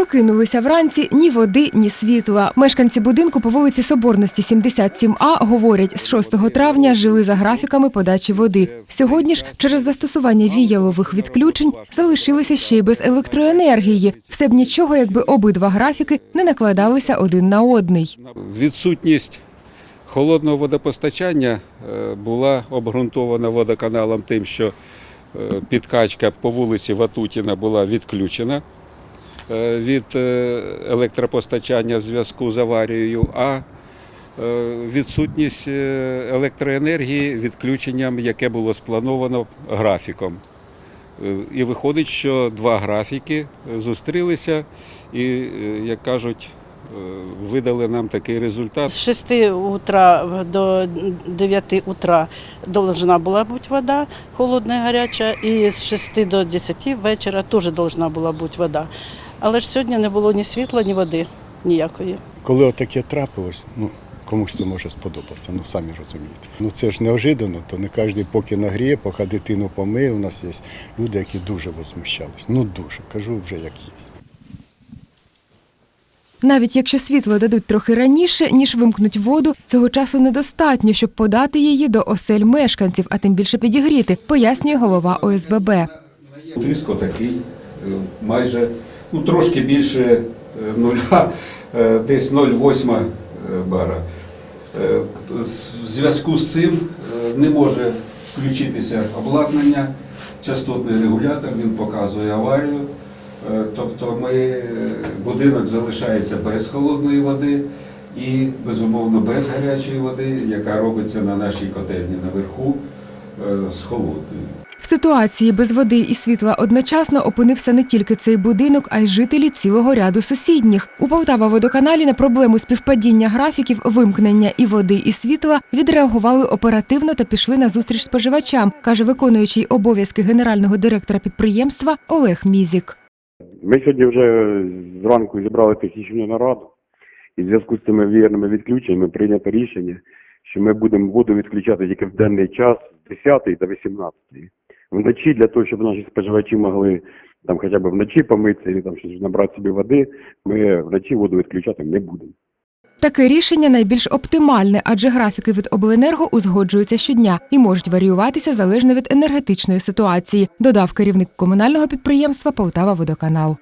Прокинулися вранці ні води, ні світла. Мешканці будинку по вулиці Соборності 77А говорять, з 6 травня жили за графіками подачі води. Сьогодні ж через застосування віялових відключень залишилися ще й без електроенергії. Все б нічого, якби обидва графіки не накладалися один на одний. Відсутність холодного водопостачання е, була обґрунтована водоканалом тим, що е, підкачка по вулиці Ватутіна була відключена від е, електропостачання в зв'язку з аварією, а е, відсутність е, електроенергії відключенням, яке було сплановано графіком. Е, І виходить, що два графіки зустрілися і, е, як кажуть, е, видали нам такий результат. С 6 утра до 9 утра должна была быть вода холодная, горячая, і з 6 до 10 вечора теж должна була бути вода. Але ж сьогодні не було ні світла, ні води ніякої. Коли отаке трапилось, ну комусь це може сподобатися, ну самі розумієте. Ну це ж неожиданно, то не кожен поки нагріє, поки дитину помиє. У нас є люди, які дуже возмущались. Ну дуже, кажу вже як є. Навіть якщо світло дадуть трохи раніше, ніж вимкнуть воду, цього часу недостатньо, щоб подати її до осель мешканців, а тим більше підігріти, пояснює голова ОСББ. Тиск такий, майже ну, трошки більше е, нуля, е, десь 0,8 е, бара. В зв'язку з цим не може включитися обладнання, частотний регулятор, він показує аварію. Тобто ми, будинок залишається без холодної води і, безумовно, без гарячої води, яка робиться на нашій котельні наверху з холодною. Ситуації без води і світла одночасно опинився не тільки цей будинок, а й жителі цілого ряду сусідніх. У Полтава водоканалі на проблему співпадіння графіків, вимкнення і води, і світла відреагували оперативно та пішли на зустріч споживачам, каже виконуючий обов'язки генерального директора підприємства Олег Мізік. Ми сьогодні вже зранку зібрали технічну нараду і в зв'язку з цими вірними відключеннями прийнято рішення, що ми будемо воду відключати тільки в денний час з 10 до 18. Вночі для того, щоб наші споживачі могли там хоча б вночі помитися і там щось набрати собі води, ми вночі воду відключати не будемо. Таке рішення найбільш оптимальне, адже графіки від обленерго узгоджуються щодня і можуть варіюватися залежно від енергетичної ситуації, додав керівник комунального підприємства Полтава Водоканал.